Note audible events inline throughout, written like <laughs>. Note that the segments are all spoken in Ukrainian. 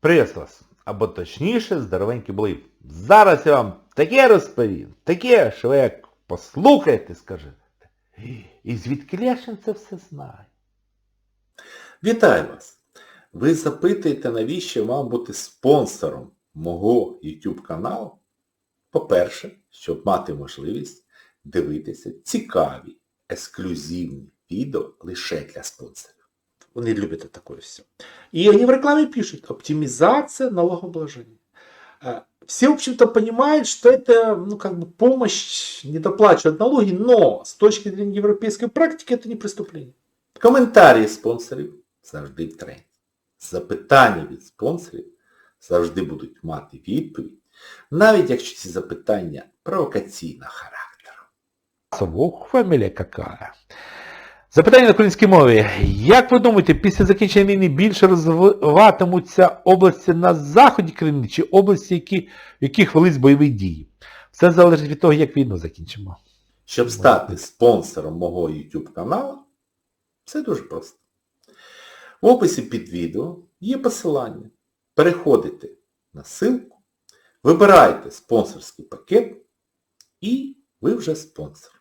Привіт вас! Або точніше, здоровенькі були. Зараз я вам таке розповім, таке, що ви як послухаєте, скажете. І звідки Ляшин це все знає? Вітаю вас! Ви запитуєте, навіщо вам бути спонсором мого YouTube каналу? По-перше, щоб мати можливість дивитися цікаві, ексклюзивні відео лише для спонсорів. Вони люблять таке все. И они в рекламе пишут, оптимизация налогообложения. А, Все, в общем-то, понимают, что это, ну, как бы помощь, не доплачивать налоги, но с точки зрения европейской практики это не преступление. Коментарі спонсорів завжди в тренді. Запитання від спонсорів завжди будуть мати відповідь, навіть якщо ці запитання провокаційного характеру. Совок фамілія какая? Запитання на українській мові. Як ви думаєте, після закінчення війни більше розвиватимуться області на заході країни чи області, які, в яких велись бойові дії? Все залежить від того, як війну закінчимо. Щоб стати спонсором мого YouTube каналу, це дуже просто. В описі під відео є посилання. Переходите на ссылку, вибирайте спонсорський пакет і ви вже спонсор.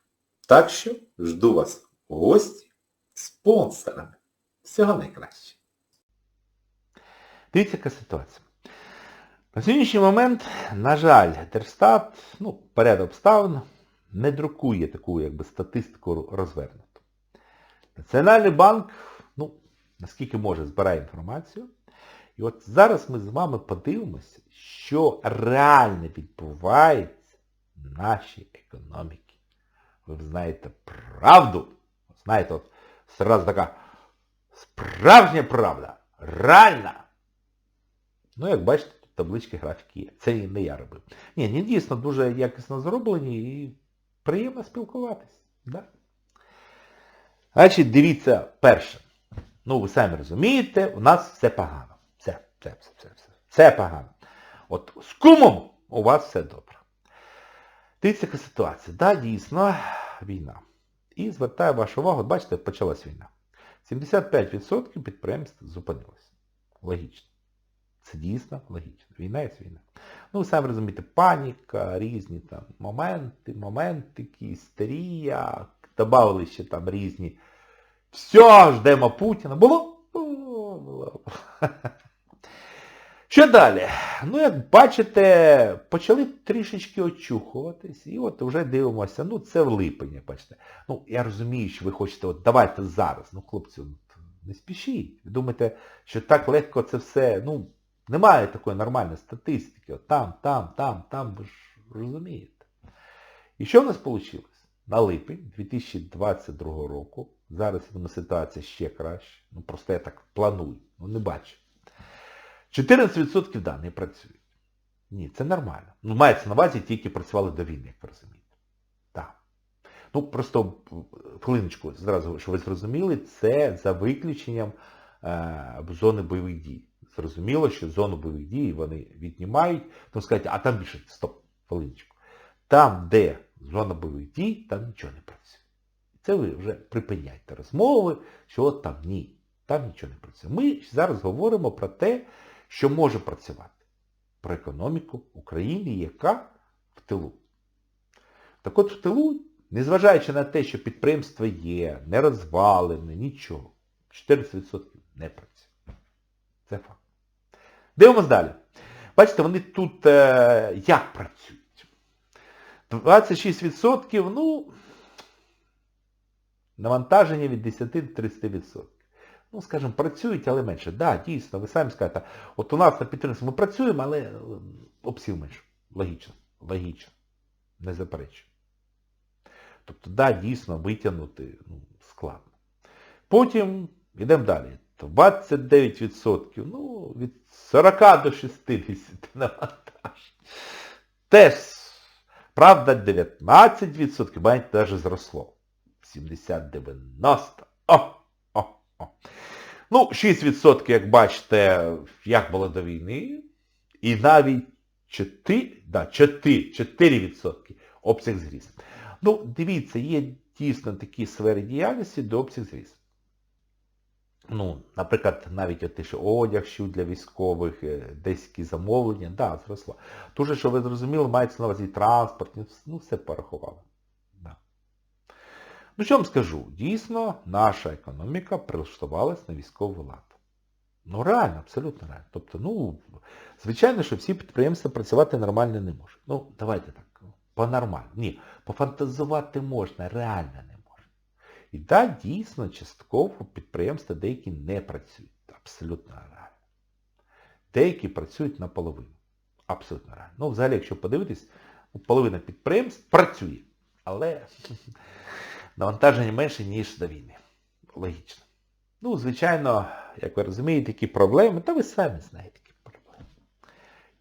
Так що жду вас гості спонсорами. Всього найкраще. Дивіться, яка ситуація. На сьогоднішній момент, на жаль, Держстат, ну, поряд обставин, не друкує таку якби, статистику розвернуту. Національний банк, ну, наскільки може, збирає інформацію. І от зараз ми з вами подивимося, що реально відбувається в нашій економіці. Ви знаєте правду. Знаєте, от зразу така справжня правда. Реальна. Ну, як бачите, тут таблички графіки є. Це не я робив. Ні, вони дійсно дуже якісно зроблені і приємно спілкуватись. Да? Значить, дивіться, перше. Ну, ви самі розумієте, у нас все погано. Все, все, все, все, все. Все погано. От з кумом у вас все добре. Дивіться, яка ситуація. Да, дійсно, війна. І звертаю вашу увагу, бачите, почалась війна. 75% підприємств зупинилось. Логічно. Це дійсно логічно. Війна є війна. Ну, ви самі розумієте, паніка, різні там моменти, моментики, істерія, добавили ще там різні. Все, ждемо Путіна. Було? Було, було. Що далі? Ну, як бачите, почали трішечки очухуватись, і от вже дивимося, ну це в липені, бачите. Ну, я розумію, що ви хочете, от давайте зараз. Ну, хлопці, не спішіть. Ви думаєте, що так легко це все, ну, немає такої нормальної статистики. От там, там, там, там, ви ж розумієте. І що в нас вийшло? На липень 2022 року, зараз я думаю, ситуація ще краще. Ну просто я так планую, ну не бачу. 14% да, не працюють. Ні, це нормально. Ну, мається на увазі, ті, які працювали до війни, як ви розумієте. Так. Ну, просто хвилиночку, зразу, щоб ви зрозуміли, це за виключенням е, зони бойових дій. Зрозуміло, що зону бойових дій вони віднімають, тому сказати, а там більше, стоп, хвилиночку. Там, де зона бойових дій, там нічого не працює. Це ви вже припиняйте розмови, що от там ні, там нічого не працює. Ми зараз говоримо про те, що може працювати. Про економіку України, яка в тилу. Так от в тилу, незважаючи на те, що підприємство є, не розвалене, нічого, 14% не працює. Це факт. Дивимось далі. Бачите, вони тут е, як працюють? 26%, ну, навантаження від 10 до 30%. Ну, скажімо, працюють, але менше. Так, да, дійсно, ви самі скажете, от у нас на підтримці ми працюємо, але обсів менше. Логічно. Логічно. Не заперечую. Тобто, да, дійсно, витягнути ну, складно. Потім йдемо далі. 29%, ну, від 40 до 60 <laughs> навантажень. Теж, правда, 19%, бачите, навіть зросло. 70-90. О! О, о. Ну, 6%, як бачите, як було до війни. І навіть 4, да, 4, 4% обсяг зріс. Ну, дивіться, є дійсно такі сфери діяльності, де обсяг зріс. ну, наприклад, навіть от що одяг шють для військових, е, десь які замовлення, да, зросла. Дуже, що ви зрозуміли, мається на увазі транспорт, ну все порахували. Да. Ну що вам скажу, дійсно, наша економіка прилаштувалась на військовий лад. Ну реально, абсолютно реально. Тобто, ну, звичайно, що всі підприємства працювати нормально не можуть. Ну, давайте так, по-нормально. Ні, пофантазувати можна, реально не можна. І так, дійсно, частково підприємства деякі не працюють. Абсолютно реально. Деякі працюють наполовину. Абсолютно реально. Ну, взагалі, якщо подивитись, половина підприємств працює. Але навантаження менше, ніж до війни. Логічно. Ну, звичайно, як ви розумієте, які проблеми, та ви самі знаєте, які проблеми.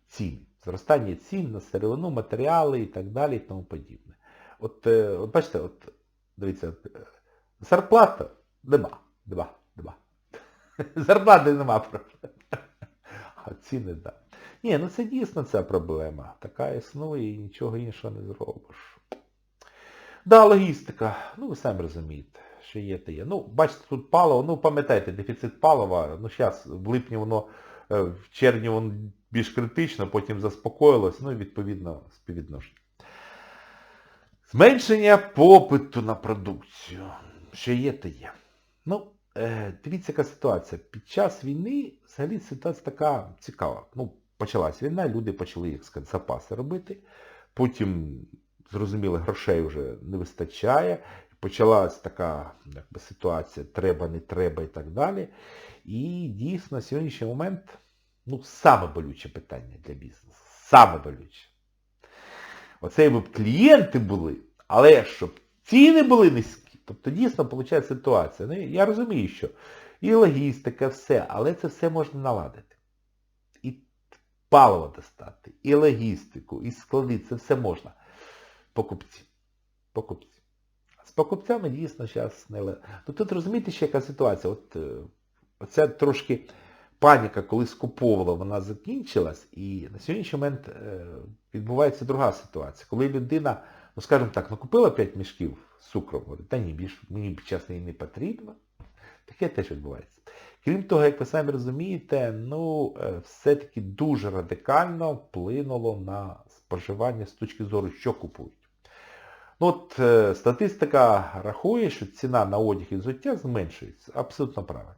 Ціни. Зростання цін на сировину, матеріали і так далі і тому подібне. От, е, от бачите, от, дивіться, от, е, зарплата нема, нема, нема. <laughs> Зарплати нема проблем. <laughs> А ціни, так. Да. Ні, ну це дійсно ця проблема. Така існує і нічого іншого не зробиш. Да, логістика. Ну ви самі розумієте, що є те є. Ну, бачите, тут паливо, ну пам'ятайте, дефіцит палива, ну зараз в липні воно, е, в червні воно більш критично, потім заспокоїлось, ну і відповідно співвідношення. Зменшення попиту на продукцію. Що є, те є. Ну, е, дивіться, яка ситуація. Під час війни взагалі ситуація така цікава. Ну, почалась війна, люди почали, як сказати, запаси робити. Потім, зрозуміло, грошей вже не вистачає. Почалась така якби, ситуація, треба, не треба і так далі. І дійсно на сьогоднішній момент, ну, саме болюче питання для бізнесу. Саме болюче. Оце якби б клієнти були, але щоб ціни були низькі. Тобто дійсно виходить ситуація. Ну, я розумію, що і логістика, все, але це все можна наладити. І паливо достати, і логістику, і склади, це все можна. Покупці. Покупці. З покупцями дійсно зараз не легко. Ну тут розумієте, ще яка ситуація. От е, оця трошки паніка, коли скуповувала, вона закінчилась, і на сьогоднішній момент е, відбувається друга ситуація. Коли людина, ну скажімо так, накупила 5 мішків з говорить, та ні, більш мені під час неї не потрібно. Таке теж відбувається. Крім того, як ви самі розумієте, ну, е, все-таки дуже радикально вплинуло на споживання з точки зору, що купують. Ну от е, статистика рахує, що ціна на одяг і взуття зменшується. Абсолютно правильно.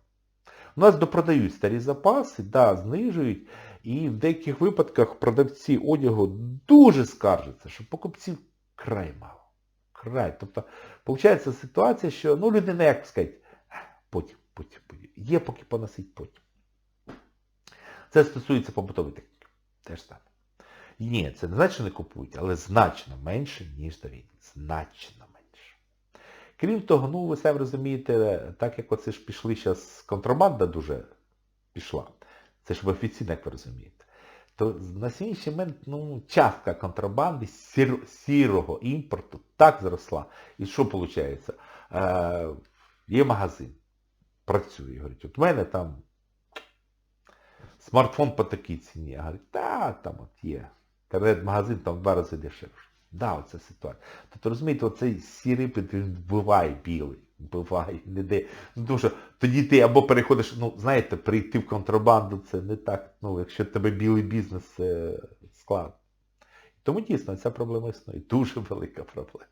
У нас допродають старі запаси, да, знижують, і в деяких випадках продавці одягу дуже скаржаться, що покупців край мало. Край. Тобто, виходить ситуація, що ну, людина, як сказати, потім, потім, потім. Є поки поносить потім. Це стосується побутової техніки. Теж саме. Ні, це не значить, що не купують, але значно менше, ніж війни. Значно менше. Крім того, ну ви самі розумієте, так як оце ж пішли зараз контрабанда дуже пішла, це ж в офіційно, як ви розумієте, то на сьогоднішній момент ну, частка контрабанди сір, сірого імпорту так зросла. І що виходить? Е, є магазин, працює, говорить, от в мене там смартфон по такій ціні. Я говорю, та, там от є. Інтернет-магазин там в два рази дешевше. Да, оце ситуація. Тобто, розумієте, оцей сірий він вбиває білий. Вбиває, не де. Ну, тому що тоді ти або переходиш, ну, знаєте, прийти в контрабанду це не так, ну, якщо тебе білий бізнес, це складно. Тому дійсно ця проблема існує. Дуже велика проблема.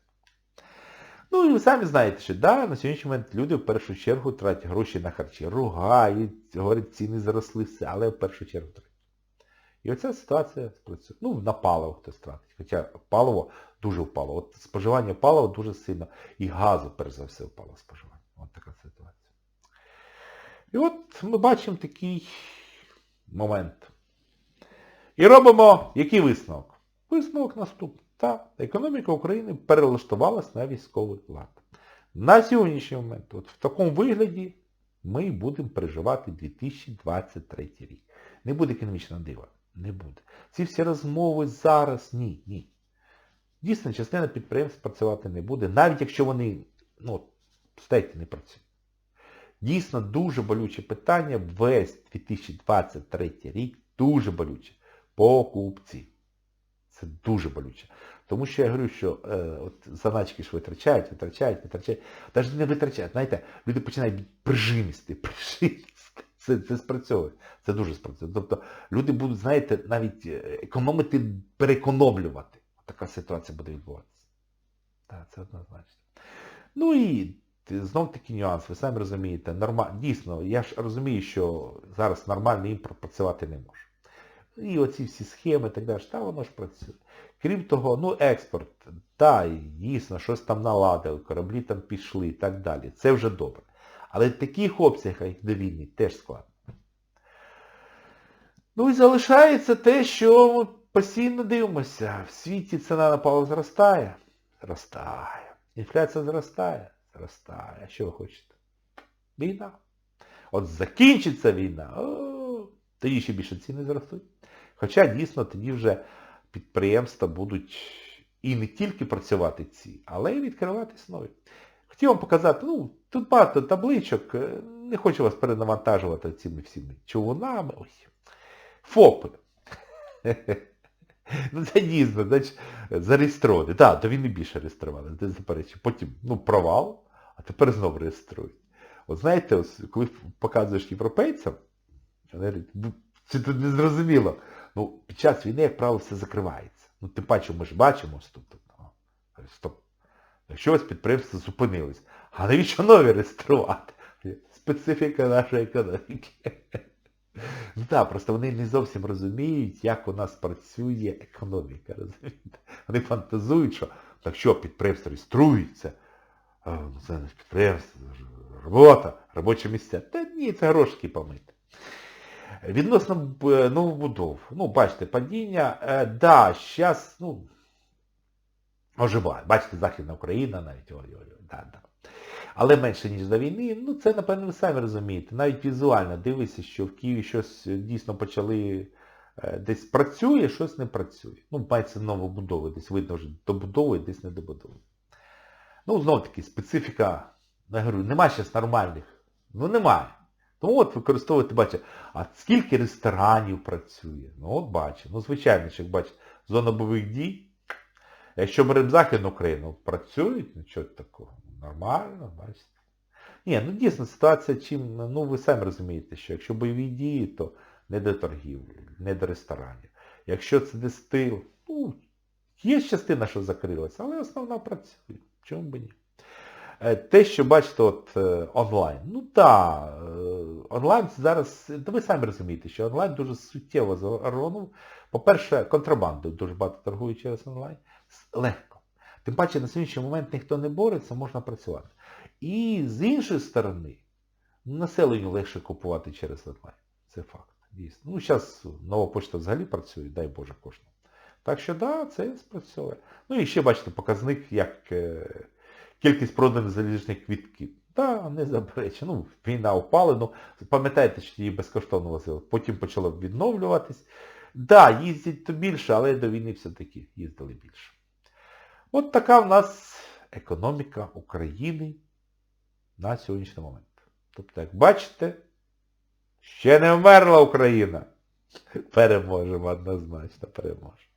Ну і ви самі знаєте, що да, на сьогоднішній момент люди в першу чергу тратять гроші на харчі. Ругають, говорять, ціни зросли все, але в першу чергу тратять. І оця ситуація. Ну, на паливо хтось тратить. Хоча паливо дуже впало. От споживання палива дуже сильно. І газу, перш за все, впало споживання. От така ситуація. І от ми бачимо такий момент. І робимо який висновок? Висновок наступний. Та, економіка України перелаштувалась на військовий лад. На сьогоднішній момент, от в такому вигляді, ми будемо переживати 2023 рік. Не буде економічного дива. Не буде. Ці всі розмови зараз, ні, ні. Дійсно, частина підприємств працювати не буде, навіть якщо вони, ну, статі не працюють. Дійсно, дуже болюче питання, весь 2023 рік дуже болюче. Покупці. Це дуже болюче. Тому що я говорю, що е, от заначки ж витрачають, витрачають, витрачають. Навіть не витрачають. Знаєте, люди починають бути прижимісти, <laughs> прижимісти. Це, це спрацьовує. Це дуже спрацьовує. Тобто люди будуть, знаєте, навіть е, економити, перекономлювати. Така ситуація буде відбуватися. Так, це однозначно. Ну і знов таки нюанс, ви самі розумієте, норма... дійсно, я ж розумію, що зараз нормальний імпорт працювати не може. І оці всі схеми так далі, та воно ж працює. Крім того, ну експорт, та, дійсно, щось там наладили, кораблі там пішли і так далі. Це вже добре. Але в таких обсягах війни теж складно. Ну і залишається те, що ми постійно дивимося. В світі ціна на паливо зростає. Зростає. Інфляція зростає. Зростає. Що ви хочете? Війна. От закінчиться війна, о, тоді ще більше ціни зростуть. Хоча дійсно тоді вже підприємства будуть і не тільки працювати ці, але й відкриватись нові. Хотів вам показати, ну, тут багато табличок, е, не хочу вас перенавантажувати цими всіми човунами. Ой. ФОПи. <laughs> Ну це дійсно, значить, зареєстровані. Так, до війни більше реєстрували, не заперечую. Потім, ну, провал, а тепер знову реєструють. От знаєте, ось, коли кажеш європейцям, вони говорять, «Ну, це тут не. Ну, під час війни, як правило, все закривається. Ну, тим паче, ми ж бачимо, стоп, стоп, стоп. стоп. Якщо вас підприємства зупинились, а навіщо нові реєструвати? Специфіка нашої економіки. Ну так, просто вони не зовсім розуміють, як у нас працює економіка. розумієте? Вони фантазують, що так що підприємство реєструється, ну, це не підприємство, робота, робочі місця. Та ні, це грошки помити. Відносно е, новобудов. Ну, бачите, падіння. Е, да, зараз, ну, оживає. Бачите, Західна Україна навіть. Ой, ой, ой, да, да. Але менше, ніж до війни, ну це, напевно, ви самі розумієте. Навіть візуально дивишся, що в Києві щось дійсно почали е, десь працює, щось не працює. Ну, мається новобудови, десь видно вже добудовує, десь не добудовує. Ну, знову таки, специфіка, я говорю, немає зараз нормальних. Ну немає. Тому от використовуєте, бачите, а скільки ресторанів працює? Ну от бачите. Ну, звичайно, як бачите, зона бойових дій. Якщо беремо Західну Україну, працюють, нічого такого. Нормально, бачите. Ні, ну дійсно ситуація чим, ну ви самі розумієте, що якщо бойові дії, то не до торгівлі, не до ресторанів. Якщо це десь стил, ну, є частина, що закрилася, але основна працює. Чому б ні? Е, Те, що бачите от е, онлайн. Ну так, е, онлайн зараз, та ви самі розумієте, що онлайн дуже суттєво зарванув. По-перше, контрабанду дуже багато торгують через онлайн. Тим паче на сьогоднішній момент ніхто не бореться, можна працювати. І з іншої сторони, населенню легше купувати через онлайн. Це факт, дійсно. Ну, зараз нова почта взагалі працює, дай Боже кожному. Так що, да, це спрацьовує. Ну і ще бачите показник, як е, кількість проданих залізничних квітків. Так, не заперечую. Ну, війна впала, ну, пам'ятаєте, що її безкоштовно возили. Потім почало відновлюватись. Так, да, їздять то більше, але до війни все-таки їздили більше. От така в нас економіка України на сьогоднішній момент. Тобто, як бачите, ще не вмерла Україна. Переможемо однозначно, переможемо.